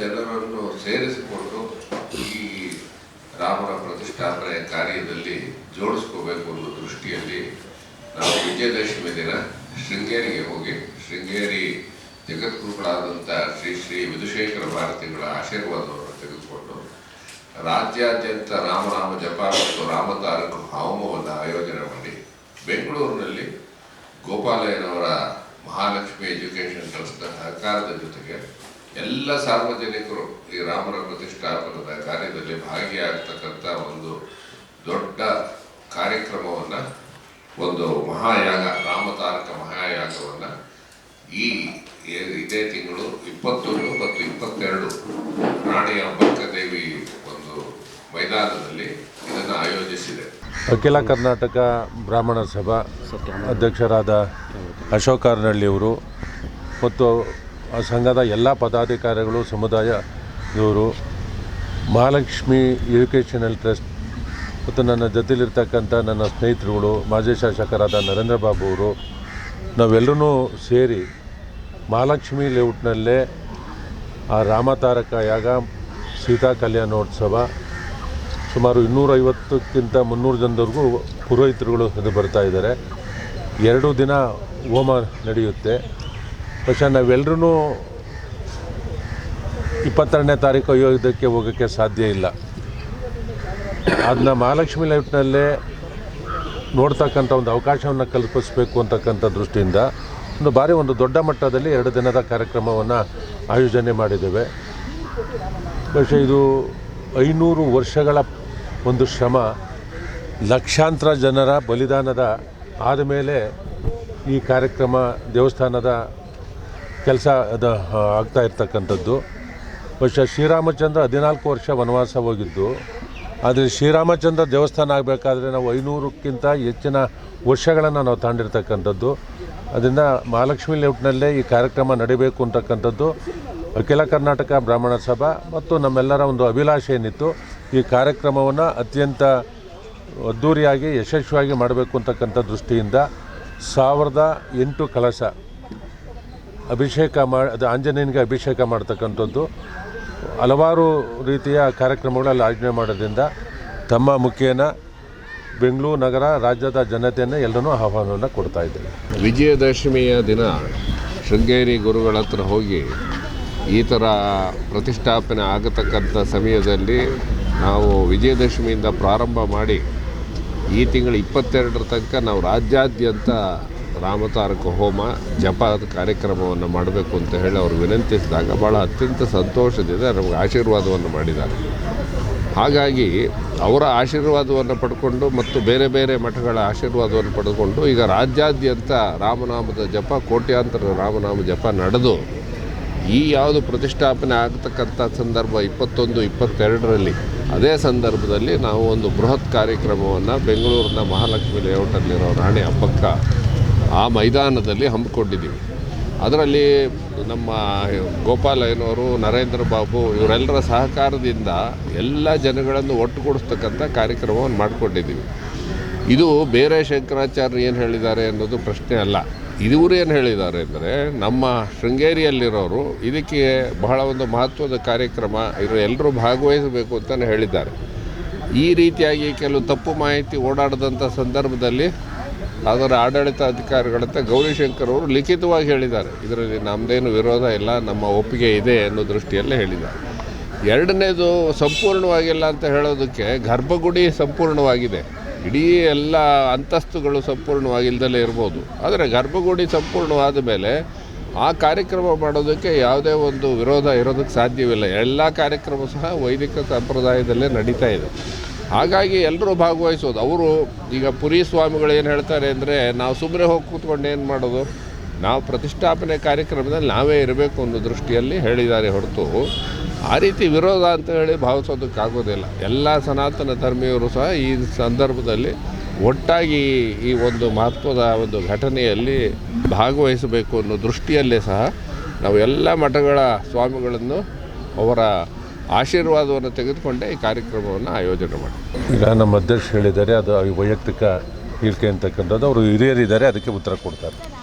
ಜನರನ್ನು ಸೇರಿಸಿಕೊಂಡು ಈ ರಾಮನ ಪ್ರತಿಷ್ಠಾಪನೆಯ ಕಾರ್ಯದಲ್ಲಿ ಜೋಡಿಸ್ಕೋಬೇಕು ಅನ್ನೋ ದೃಷ್ಟಿಯಲ್ಲಿ ನಾವು ವಿಜಯದಶಮಿ ದಿನ ಶೃಂಗೇರಿಗೆ ಹೋಗಿ ಶೃಂಗೇರಿ ಜಗದ್ಗುರುಗಳಾದಂಥ ಶ್ರೀ ಶ್ರೀ ವಿಧುಶೇಖರ ಭಾರತಿಗಳ ಆಶೀರ್ವಾದವನ್ನು ತೆಗೆದುಕೊಂಡು ರಾಜ್ಯಾದ್ಯಂತ ರಾಮನಾಮ ಜಪ ಮತ್ತು ರಾಮತಾರಕ ಹೋಮವನ್ನು ಆಯೋಜನೆ ಮಾಡಿ ಬೆಂಗಳೂರಿನಲ್ಲಿ ಗೋಪಾಲಯ್ಯನವರ ಮಹಾಲಕ್ಷ್ಮಿ ಎಜುಕೇಷನ್ ಟ್ರಸ್ಟ್ನ ಸಹಕಾರದ ಜೊತೆಗೆ ಎಲ್ಲ ಸಾರ್ವಜನಿಕರು ಈ ರಾಮರ ಪ್ರತಿಷ್ಠಾಪನದ ಕಾರ್ಯದಲ್ಲಿ ಭಾಗಿಯಾಗ್ತಕ್ಕಂಥ ಒಂದು ದೊಡ್ಡ ಕಾರ್ಯಕ್ರಮವನ್ನು, ಒಂದು ಮಹಾಯಾಗ ರಾಮತಾರಕ ಮಹಾಯಾಗವನ್ನು ಈ ಇದೇ ತಿಂಗಳು ಇಪ್ಪತ್ತೊಂದು ಮತ್ತು ಇಪ್ಪತ್ತೆರಡು ರಾಣಿ ಅಂಬಕ್ಕದೇವಿ ಒಂದು ಮೈದಾನದಲ್ಲಿ ಇದನ್ನು ಆಯೋಜಿಸಿದೆ. ಅಖಿಲ ಕರ್ನಾಟಕ ಬ್ರಾಹ್ಮಣ ಸಭಾ ಅಧ್ಯಕ್ಷರಾದ ಅಶೋಕ್ ಅರ್ನಳ್ಳಿಯವರು ಮತ್ತು ಆ ಸಂಘದ ಎಲ್ಲ ಪದಾಧಿಕಾರಿಗಳು, ಸಮುದಾಯ, ಇವರು ಮಹಾಲಕ್ಷ್ಮಿ ಎಜುಕೇಷನಲ್ ಟ್ರಸ್ಟ್ ಮತ್ತು ನನ್ನ ಜೊತೆಲಿರ್ತಕ್ಕಂಥ ನನ್ನ ಸ್ನೇಹಿತರುಗಳು, ಮಾಜಿ ಶಾಸಕರಾದ ನರೇಂದ್ರ ಬಾಬು ಅವರು, ನಾವೆಲ್ಲರೂ ಸೇರಿ ಮಹಾಲಕ್ಷ್ಮಿ ಲೇಔಟ್ನಲ್ಲೇ ಆ ರಾಮತಾರಕ ಯಾಗ, ಸೀತಾ ಕಲ್ಯಾಣೋತ್ಸವ ಸುಮಾರು ಇನ್ನೂರೈವತ್ತಕ್ಕಿಂತ ಮುನ್ನೂರು ಜನದವರೆಗೂ ಪುರೋಹಿತರುಗಳು ಬರ್ತಾ ಇದ್ದಾರೆ. ಎರಡು ದಿನ ಹೋಮ ನಡೆಯುತ್ತೆ. ಬಹುಶಃ ನಾವೆಲ್ಲರೂ ಇಪ್ಪತ್ತೆರಡನೇ ತಾರೀಕು ಅಯೋಧ್ಯಕ್ಕೆ ಹೋಗೋಕ್ಕೆ ಸಾಧ್ಯ ಇಲ್ಲ. ಅದನ್ನ ಮಹಾಲಕ್ಷ್ಮಿ ಲೈಫ್ನಲ್ಲೇ ನೋಡ್ತಕ್ಕಂಥ ಒಂದು ಅವಕಾಶವನ್ನು ಕಲ್ಪಿಸಬೇಕು ಅಂತಕ್ಕಂಥ ದೃಷ್ಟಿಯಿಂದ ಒಂದು ಬಾರಿ ಒಂದು ದೊಡ್ಡ ಮಟ್ಟದಲ್ಲಿ ಎರಡು ದಿನದ ಕಾರ್ಯಕ್ರಮವನ್ನು ಆಯೋಜನೆ ಮಾಡಿದ್ದೇವೆ. ಬಹುಶಃ ಇದು ಐನೂರು ವರ್ಷಗಳ ಒಂದು ಶ್ರಮ ಲಕ್ಷಾಂತರ ಜನರ ಬಲಿದಾನದ ಆದಮೇಲೆ ಈ ಕಾರ್ಯಕ್ರಮ ದೇವಸ್ಥಾನದ ಕೆಲಸ ಅದು ಆಗ್ತಾ ಇರ್ತಕ್ಕಂಥದ್ದು. ಬಹುಶಃ ಶ್ರೀರಾಮಚಂದ್ರ ಹದಿನಾಲ್ಕು ವರ್ಷ ವನವಾಸ ಹೋಗಿದ್ದು. ಆದರೆ ಶ್ರೀರಾಮಚಂದ್ರ ದೇವಸ್ಥಾನ ಆಗಬೇಕಾದ್ರೆ ನಾವು ಐನೂರಕ್ಕಿಂತ ಹೆಚ್ಚಿನ ವರ್ಷಗಳನ್ನು ನಾವು ತಾಂಡಿರ್ತಕ್ಕಂಥದ್ದು. ಅದರಿಂದ ಮಹಾಲಕ್ಷ್ಮಿ ಲೇಔಟ್ನಲ್ಲೇ ಈ ಕಾರ್ಯಕ್ರಮ ನಡೀಬೇಕು ಅಂತಕ್ಕಂಥದ್ದು. ಅಖಿಲ ಕರ್ನಾಟಕ ಬ್ರಾಹ್ಮಣ ಸಭಾ ಮತ್ತು ನಮ್ಮೆಲ್ಲರ ಒಂದು ಅಭಿಲಾಷೆ ಏನಿತ್ತು, ಈ ಕಾರ್ಯಕ್ರಮವನ್ನು ಅತ್ಯಂತ ಅದ್ಧೂರಿಯಾಗಿ ಯಶಸ್ವಿಯಾಗಿ ಮಾಡಬೇಕು ಅಂತಕ್ಕಂಥ ದೃಷ್ಟಿಯಿಂದ ಸಾವಿರದ ಎಂಟು ಕಲಶ ಅಭಿಷೇಕ ಮಾಡಿ, ಅದು ಆಂಜನೇಯನಿಗೆ ಅಭಿಷೇಕ ಮಾಡ್ತಕ್ಕಂಥದ್ದು. ಹಲವಾರು ರೀತಿಯ ಕಾರ್ಯಕ್ರಮಗಳಲ್ಲಿ ಆಯೋಜನೆ ಮಾಡೋದ್ರಿಂದ ತಮ್ಮ ಮುಖೇನ ಬೆಂಗಳೂರು ನಗರ ರಾಜ್ಯದ ಜನತೆಯನ್ನು ಎಲ್ಲರೂ ಆಹ್ವಾನವನ್ನು ಕೊಡ್ತಾ ಇದ್ದೇವೆ ವಿಜಯದಶಮಿಯ ದಿನ ಶೃಂಗೇರಿ ಗುರುಗಳ ಹತ್ರ ಹೋಗಿ ಈ ಥರ ಪ್ರತಿಷ್ಠಾಪನೆ ಆಗತಕ್ಕಂಥ ಸಮಯದಲ್ಲಿ ನಾವು ವಿಜಯದಶಮಿಯಿಂದ ಪ್ರಾರಂಭ ಮಾಡಿ ಈ ತಿಂಗಳು ಇಪ್ಪತ್ತೆರಡರ ತನಕ ನಾವು ರಾಜ್ಯಾದ್ಯಂತ ರಾಮತಾರಕ ಹೋಮ ಜಪ ಕಾರ್ಯಕ್ರಮವನ್ನು ಮಾಡಬೇಕು ಅಂತ ಹೇಳಿ ಅವರು ವಿನಂತಿಸಿದಾಗ ಭಾಳ ಅತ್ಯಂತ ಸಂತೋಷದಿಂದ ನಮಗೆ ಆಶೀರ್ವಾದವನ್ನು ಮಾಡಿದ್ದಾರೆ. ಹಾಗಾಗಿ ಅವರ ಆಶೀರ್ವಾದವನ್ನು ಪಡ್ಕೊಂಡು ಮತ್ತು ಬೇರೆ ಬೇರೆ ಮಠಗಳ ಆಶೀರ್ವಾದವನ್ನು ಪಡೆದುಕೊಂಡು ಈಗ ರಾಜ್ಯಾದ್ಯಂತ ರಾಮನಾಮದ ಜಪ, ಕೋಟ್ಯಾಂತರ ರಾಮನಾಮ ಜಪ ನಡೆದು ಈ ಯಾವುದು ಪ್ರತಿಷ್ಠಾಪನೆ ಆಗತಕ್ಕಂಥ ಸಂದರ್ಭ ಇಪ್ಪತ್ತೊಂದು, ಇಪ್ಪತ್ತೆರಡರಲ್ಲಿ ಅದೇ ಸಂದರ್ಭದಲ್ಲಿ ನಾವು ಒಂದು ಬೃಹತ್ ಕಾರ್ಯಕ್ರಮವನ್ನು ಬೆಂಗಳೂರಿನ ಮಹಾಲಕ್ಷ್ಮಿ ಲೇಔಟಲ್ಲಿರೋ ರಾಣಿ ಹಬ್ಬಕ್ಕ ಆ ಮೈದಾನದಲ್ಲಿ ಹಮ್ಮಿಕೊಂಡಿದ್ದೀವಿ. ಅದರಲ್ಲಿ ನಮ್ಮ ಗೋಪಾಲಯ್ಯನವರು ನರೇಂದ್ರ ಬಾಬು ಇವರೆಲ್ಲರ ಸಹಕಾರದಿಂದ ಎಲ್ಲ ಜನಗಳನ್ನು ಒಟ್ಟುಗೂಡಿಸ್ತಕ್ಕಂಥ ಕಾರ್ಯಕ್ರಮವನ್ನು ಮಾಡಿಕೊಂಡಿದ್ದೀವಿ. ಇದು ಬೇರೆ ಶಂಕರಾಚಾರ್ಯ ಏನು ಹೇಳಿದ್ದಾರೆ ಅನ್ನೋದು ಪ್ರಶ್ನೆ ಅಲ್ಲ. ಇವರು ಏನು ಹೇಳಿದ್ದಾರೆ ಅಂದರೆ, ನಮ್ಮ ಶೃಂಗೇರಿಯಲ್ಲಿರೋರು ಇದಕ್ಕೆ ಬಹಳ ಒಂದು ಮಹತ್ವದ ಕಾರ್ಯಕ್ರಮ, ಇವರು ಎಲ್ಲರೂ ಭಾಗವಹಿಸಬೇಕು ಅಂತಲೇ ಹೇಳಿದ್ದಾರೆ. ಈ ರೀತಿಯಾಗಿ ಕೆಲವು ತಪ್ಪು ಮಾಹಿತಿ ಓಡಾಡದಂಥ ಸಂದರ್ಭದಲ್ಲಿ ಅದರ ಆಡಳಿತ ಅಧಿಕಾರಿಗಳಂತೆ ಗೌರಿಶಂಕರ್ ಅವರು ಲಿಖಿತವಾಗಿ ಹೇಳಿದ್ದಾರೆ. ಇದರಲ್ಲಿ ನಮ್ಮದೇನು ವಿರೋಧ ಇಲ್ಲ, ನಮ್ಮ ಒಪ್ಪಿಗೆ ಇದೆ ಅನ್ನೋ ದೃಷ್ಟಿಯಲ್ಲೇ ಹೇಳಿದ್ದಾರೆ. ಎರಡನೇದು ಸಂಪೂರ್ಣವಾಗಿಲ್ಲ ಅಂತ ಹೇಳೋದಕ್ಕೆ ಗರ್ಭಗುಡಿ ಸಂಪೂರ್ಣವಾಗಿದೆ. ಇಡೀ ಎಲ್ಲ ಅಂತಸ್ತುಗಳು ಸಂಪೂರ್ಣವಾಗಿಲ್ದಲೇ ಇರ್ಬೋದು. ಆದರೆ ಗರ್ಭಗುಡಿ ಸಂಪೂರ್ಣವಾದ ಮೇಲೆ ಆ ಕಾರ್ಯಕ್ರಮ ಮಾಡೋದಕ್ಕೆ ಯಾವುದೇ ಒಂದು ವಿರೋಧ ಇರೋದಕ್ಕೆ ಸಾಧ್ಯವಿಲ್ಲ. ಎಲ್ಲ ಕಾರ್ಯಕ್ರಮ ಸಹ ವೈದಿಕ ಸಂಪ್ರದಾಯದಲ್ಲೇ ನಡೀತಾ ಇದೆ. ಹಾಗಾಗಿ ಎಲ್ಲರೂ ಭಾಗವಹಿಸೋದು. ಅವರು ಈಗ ಪುರಿ ಸ್ವಾಮಿಗಳು ಏನು ಹೇಳ್ತಾರೆ ಅಂದರೆ, ನಾವು ಸುಮ್ಮನೆ ಹೋಗಿ ಕೂತ್ಕೊಂಡು ಏನು ಮಾಡೋದು? ನಾವು ಪ್ರತಿಷ್ಠಾಪನೆ ಕಾರ್ಯಕ್ರಮದಲ್ಲಿ ನಾವೇ ಇರಬೇಕು ಅನ್ನೋ ದೃಷ್ಟಿಯಲ್ಲಿ ಹೇಳಿದ್ದಾರೆ ಹೊರತು ಆ ರೀತಿ ವಿರೋಧ ಅಂತ ಹೇಳಿ ಭಾವಿಸೋದಕ್ಕಾಗೋದಿಲ್ಲ ಎಲ್ಲ ಸನಾತನ ಧರ್ಮಿಯವರು ಸಹ ಈ ಸಂದರ್ಭದಲ್ಲಿ ಒಟ್ಟಾಗಿ ಈ ಒಂದು ಮಹತ್ವದ ಒಂದು ಘಟನೆಯಲ್ಲಿ ಭಾಗವಹಿಸಬೇಕು ಅನ್ನೋ ದೃಷ್ಟಿಯಲ್ಲೇ ಸಹ ನಾವು ಎಲ್ಲ ಮಠಗಳ ಸ್ವಾಮಿಗಳನ್ನು ಅವರ ಆಶೀರ್ವಾದವನ್ನು ತೆಗೆದುಕೊಂಡೇ ಈ ಕಾರ್ಯಕ್ರಮವನ್ನು ಆಯೋಜನೆ ಮಾಡಿ. ಈಗ ನಮ್ಮ ಅಧ್ಯಕ್ಷರು ಹೇಳಿದ್ದಾರೆ, ಅದು ವೈಯಕ್ತಿಕ ಹೇಳಿಕೆ ಅಂತಕ್ಕಂಥದ್ದು. ಅವರು ಹಿರಿಯರಿದ್ದಾರೆ, ಅದಕ್ಕೆ ಉತ್ತರ ಕೊಡ್ತಾರೆ.